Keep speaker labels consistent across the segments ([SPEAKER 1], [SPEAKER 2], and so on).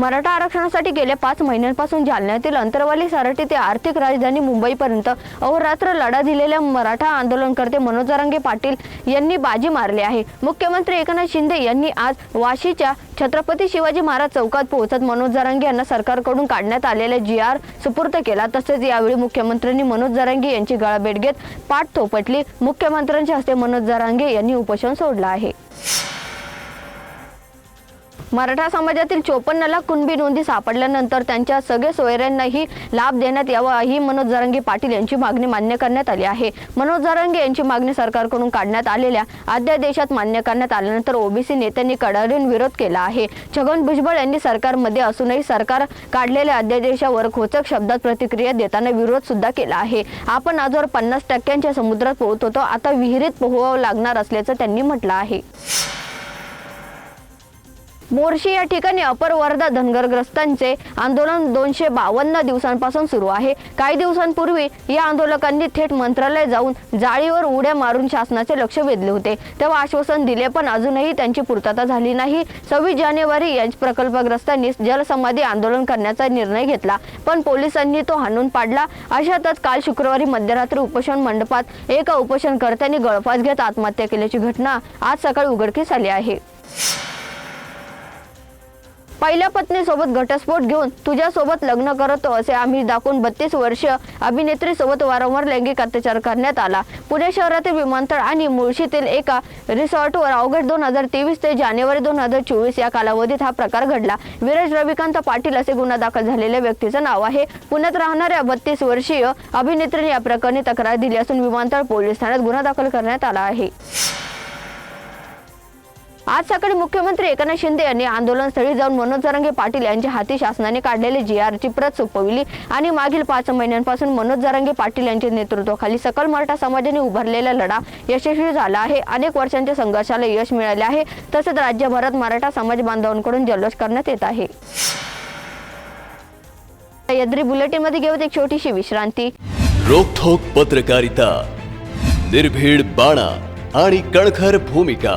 [SPEAKER 1] मराठा आरक्षणासाठी गेल्या पाच महिन्यांपासून जालन्यातील अंतरवाली सारटी ते आर्थिक राजधानी मुंबईपर्यंत अहोरात्र लढा दिलेल्या मराठा आंदोलनकर्ते मनोज जरांगे पाटील यांनी बाजी मारली आहे. मुख्यमंत्री एकनाथ शिंदे यांनी आज वाशीच्या छत्रपती शिवाजी महाराज चौकात पोहोचत मनोज जरांगे यांना सरकारकडून काढण्यात आलेला जी आर सुपूर्द केला. तसेच यावेळी मुख्यमंत्र्यांनी मनोज जरांगे यांची गळाभेट घेत पाठ थोपटली मुख्यमंत्र्यांच्या हस्ते मनोज जरांगे यांनी उपोषण सोडलं आहे. मराठा समाजातील चोपन्न लाख कुणबी नोंदी सापडल्यानंतर त्यांच्या सगळे सोयऱ्यांनाही लाभ देण्यात यावा ही मनोज जरंगी पाटील यांची मागणी मान्य करण्यात आली आहे. मनोज जरांगे यांची मागणी सरकारकडून काढण्यात आलेल्या अध्यादेशात मान्य करण्यात आल्यानंतर ओबीसी नेत्यांनी कडाडून विरोध केला आहे. छगन भुजबळ यांनी सरकारमध्ये असूनही सरकार काढलेल्या अध्यादेशावर खोचक शब्दात प्रतिक्रिया देताना विरोध सुद्धा केला आहे. आपण आजवर पन्नास टक्क्यांच्या समुद्रात पोहत होतो आता विहिरीत पोहावं लागणार असल्याचं त्यांनी म्हटलं आहे. मोर्शी या ठिकाणी अपर वर्धा धनगरग्रस्तांचे आंदोलन दोनशे बावन्न दिवसांपासून सुरू आहे. काही दिवसांपूर्वी या आंदोलकांनी थेट मंत्रालय जाऊन जाळीवर उड्या मारून शासनाचे लक्ष वेधले होते. तेव्हा आश्वासन दिले पण अजूनही त्यांची पूर्तता झाली नाही. सव्वीस जानेवारी या प्रकल्पग्रस्तांनी जलसमाधी आंदोलन करण्याचा निर्णय घेतला पण पोलिसांनी तो हाणून पाडला. अशातच काल शुक्रवारी मध्यरात्री उपोषण मंडपात एका उपोषणकर्त्यांनी गळफास घेत आत्महत्या केल्याची घटना आज सकाळी उघडकीस आली आहे. पहिल्या पत्नीसोबत घटस्फोट घेऊन तुझ्यासोबत लग्न करतो असे आम्ही दाखवून बत्तीस वर्ष अभिनेत्रीसोबत वारंवार लैंगिक अत्याचार करण्यात आला. पुणे शहरातील विमानतळ आणि मुळशीतील एका रिसॉर्टवर अवघड दोन हजार तेवीस ते जानेवारी दोन हजार चोवीस या कालावधीत हा प्रकार घडला. विराज रविकांत पाटील असे गुन्हा दाखल झालेल्या व्यक्तीचं नाव आहे. पुण्यात राहणाऱ्या बत्तीस वर्षीय अभिनेत्रीने या प्रकरणी तक्रार दिली असून विमानतळ पोलीस ठाण्यात गुन्हा दाखल करण्यात आला आहे. आज सकाळी मुख्यमंत्री एकनाथ शिंदे यांनी आंदोलनस्थळी जाऊन मनोज जरांगे पाटील यांच्या हाती शासनाने काढलेले जी आरची प्रत सोपविली आणि मागील पाच महिन्यांपासून मनोज जरांगे पाटील यांच्या नेतृत्वाखाली सकल मराठा समाजाने उभारलेला लढा यशस्वी झाला आहे. अनेक वर्षांच्या संघर्षाला यश मिळाले आहे. तसेच राज्यभरात मराठा समाज बांधवांकडून जल्लोष करण्यात येत आहे. यद्री बुलेटिनमध्ये घेऊत एक छोटीशी विश्रांती.
[SPEAKER 2] रोखोक पत्रकारिता निर्भीड बाणा आणि कणखर भूमिका.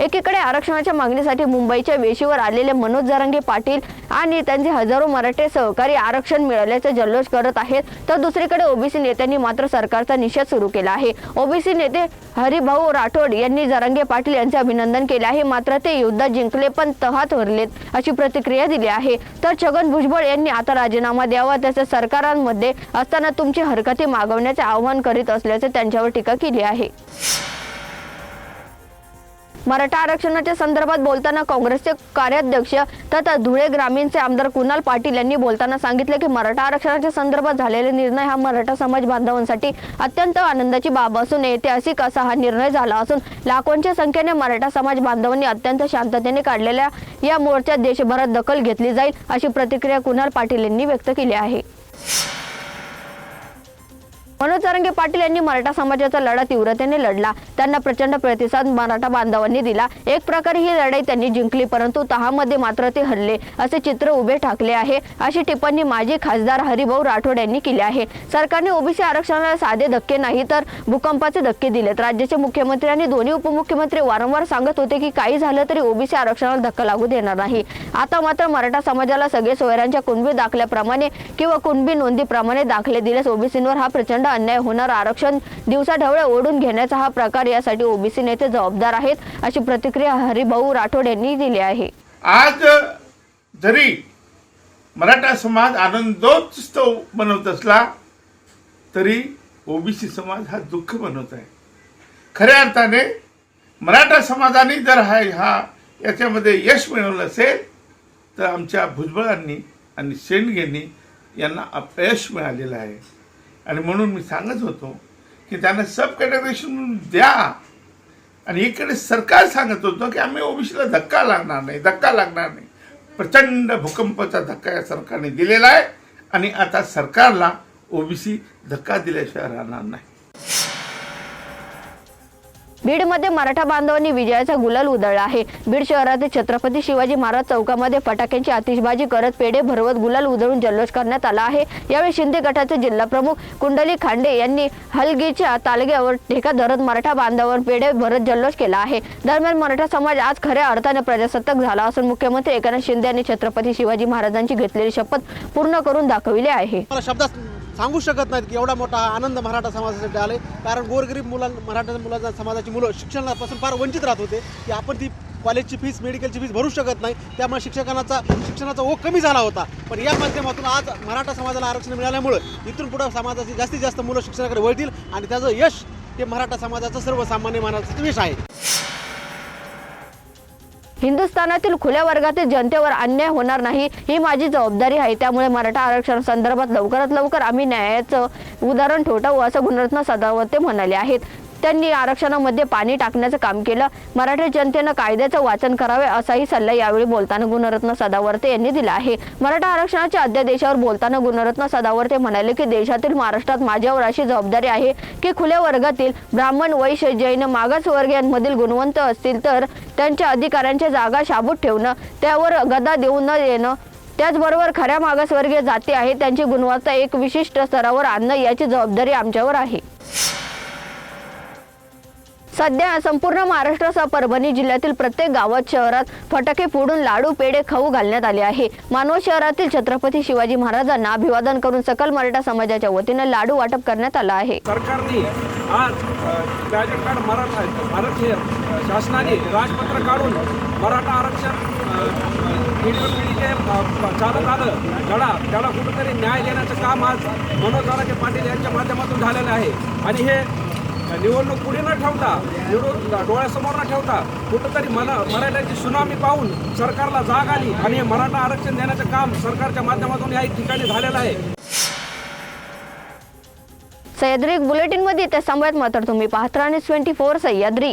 [SPEAKER 1] एकीकडे आरक्षणाच्या मागणीसाठी मुंबईच्या वेशीवर आलेले मनोज जरांगे पाटील आणि त्यांचे हजारो मराठे सहकारी आरक्षण मिळाल्याचा जल्लोष करत आहेत. तर दुसरीकडे ओबीसी नेत्यांनी मात्र सरकारचा निषेध सुरू केला आहे. ओबीसी नेते हरिभाऊ राठोड यांनी जरांगे पाटील यांचे अभिनंदन केले आहे. मात्र ते युद्धात जिंकले पण तहात हरलेत अशी प्रतिक्रिया दिली आहे. तर छगन भुजबळ यांनी आता राजीनामा द्यावा त्याच्या सरकारांमध्ये असताना तुमची हरकती मागवण्याचे आवाहन करीत असल्याचे त्यांच्यावर टीका केली आहे. मराठा आरक्षणाच्या संदर्भात बोलताना काँग्रेसचे कार्याध्यक्ष तथा धुळे ग्रामीणचे आमदार कुणाल पाटील यांनी बोलताना सांगितले की मराठा आरक्षणाच्या संदर्भात झालेला निर्णय हा मराठा समाज बांधवांसाठी अत्यंत आनंदाची बाब असून ऐतिहासिक असा हा निर्णय झाला असून लाखोंच्या संख्येने मराठा समाज बांधवांनी अत्यंत शांततेने काढलेल्या या मोर्चात देशभरात दखल घेतली जाईल अशी प्रतिक्रिया कुणाल पाटील यांनी व्यक्त केली आहे. मनोज तरंगे पाटील यांनी मराठा समाजाचा लढा तीव्रतेने लढला. त्यांना प्रचंड प्रतिसाद मराठा बांधवांनी दिला. एक प्रकारे ही लढाई त्यांनी जिंकली परंतु तहामध्ये मात्र ते हरले असे चित्र उभे ठाकले आहे. अशी टिप्पणी माजी खासदार हरिभाऊ राठोड यांनी केली आहे. सरकारने ओबीसी आरक्षणाला साधे धक्के नाही तर भूकंपाचे धक्के दिलेत. राज्याचे मुख्यमंत्री आणि दोन्ही उपमुख्यमंत्री वारंवार सांगत होते की काही झालं तरी ओबीसी आरक्षणाला धक्का लागू देणार नाही. आता मात्र मराठा समाजाला सगळे सोयऱ्यांच्या कुणबी दाखल्याप्रमाणे किंवा कुणबी नोंदीप्रमाणे दाखले दिल्यास ओबीसींवर हा प्रचंड अन्याय होणार आरक्षण दिवसाढवळे ओढून घेण्याचा हा प्रकार यासाठी ओबीसी नेते जबाबदार आहेत अशी प्रतिक्रिया हरिभाऊ राठोड यांनी दिली आहे.
[SPEAKER 3] आज जरी मराठा समाज आनंदोत्सव बनवत असला तरी ओबीसी समाज हा दुःख बनवत आहे. खऱ्या अर्थाने मराठा समाजाने जर हा हा याच्यामध्ये यश मिळवलं असेल तर आमच्या भुजबळांनी आणि शेंडगेंनी यांना अपयश मिळालेलं आहे. आणि म्हणून मी सांगत होतो की त्यांना सब कॅटेगरीशन द्या. आणि इकडे सरकार सांगत होतं की आम्ही ओबीसीला धक्का लागणार नाही धक्का लागणार नाही. प्रचंड भूकंपाचा धक्का या सरकारने दिलेला आहे आणि आता सरकारला ओबीसी धक्का दिल्याशिवाय राहणार नाही.
[SPEAKER 1] बीडमध्ये मराठा बांधवांनी विजयाचा गुलाल उधळला आहे. बीड शहरातील छत्रपती शिवाजी महाराज चौकामध्ये फटाक्यांची आतिषबाजी करत पेढे भरवत गुलाल उधळून जल्लोष करण्यात आला आहे. यावेळी शिंदे गटाचे जिल्हा प्रमुख कुंडली खांडे यांनी हलगीच्या तालग्यावर ठेका धरत मराठा बांधवांवर पेढे भरत जल्लोष केला आहे. दरम्यान मराठा समाज आज खऱ्या अर्थाने प्रजासत्ताक झाला असून मुख्यमंत्री एकनाथ शिंदे यांनी छत्रपती शिवाजी महाराजांची घेतलेली शपथ पूर्ण करून दाखविली आहे.
[SPEAKER 4] सांगू शकत नाहीत की एवढा मोठा आनंद मराठा समाजासाठी आले कारण गोरगरीब मुलां मराठा मुलांना समाजाची मुलं शिक्षणापासून फार वंचित राहत होते की आपण ती कॉलेजची फीस मेडिकलची फीस भरू शकत नाही. त्यामुळे शिक्षकांचा शिक्षणाचा ओघ कमी झाला होता. पण या माध्यमातून आज मराठा समाजाला आरक्षण मिळाल्यामुळं इथून पुढे समाजाची जास्तीत जास्त मुलं शिक्षणाकडे वळतील आणि त्याचं यश ते मराठा समाजाचं सर्वसामान्य मानाचं यश आहे.
[SPEAKER 1] हिंदुस्थानातील खुल्या वर्गातील जनतेवर अन्याय होणार नाही ही माझी जबाबदारी आहे. त्यामुळे मराठा आरक्षण संदर्भात लवकरात लवकर आम्ही न्यायाचं उदाहरण ठेवटावं असं गुणरत्न सदावते म्हणाले आहेत. त्यांनी आरक्षणामध्ये पाणी टाकण्याचं काम केलं. मराठी जनतेनं कायद्याचं वाचन करावे असाही सल्ला यावेळी बोलताना गुणरत्न सदावर्ते यांनी दिला आहे. मराठा आरक्षणाच्या अध्यादेशावर बोलताना गुणरत्न सदावर्ते म्हणाले की देशातील महाराष्ट्रात माझ्यावर अशी जबाबदारी आहे की खुल्या वर्गातील ब्राह्मण वैश्य जैन मागासवर्गीयांमधील गुणवंत असतील तर त्यांच्या अधिकाऱ्यांच्या जागा शाबूत ठेवणं त्यावर गदा देऊ न देणं त्याचबरोबर खऱ्या मागासवर्गीय जाती आहेत त्यांची गुणवत्ता एक विशिष्ट स्तरावर आणणं याची जबाबदारी आमच्यावर आहे. सध्या संपूर्ण महाराष्ट्रासह परभणी जिल्ह्यातील प्रत्येक गावात शहरात फटाके फोडून लाडू पेढे खाऊ घालण्यात आले आहे. मानव शहरातील छत्रपती शिवाजी महाराजांना अभिवादन करून सकल मराठा समाजाच्या वतीने लाडू वाटप करण्यात आला आहे.
[SPEAKER 5] सरकारने आज गॅजेट कार्ड मराठा भारतीय शासनाने राजपत्र काढून मराठा आरक्षण पिढी पिढीचे चालत आलं लढा त्याला कुठंतरी न्याय देण्याचं काम आज मनोज जरांगे पाटील यांच्या माध्यमातून झालेलं आहे. आणि हे निवडणूक पुढे न ठेवता निवडून डोळ्यासमोर न ठेवता कुठंतरी मना मराठ्याची सुनामी पाहून सरकारला जाग आली आणि हे मराठा आरक्षण देण्याचं काम सरकारच्या माध्यमातून या ठिकाणी झालेलं आहे.
[SPEAKER 1] सह्याद्री बुलेटिनमध्ये त्या समयात मात्र तुम्ही पाहत राहणे ट्वेंटी फोर सह्याद्री.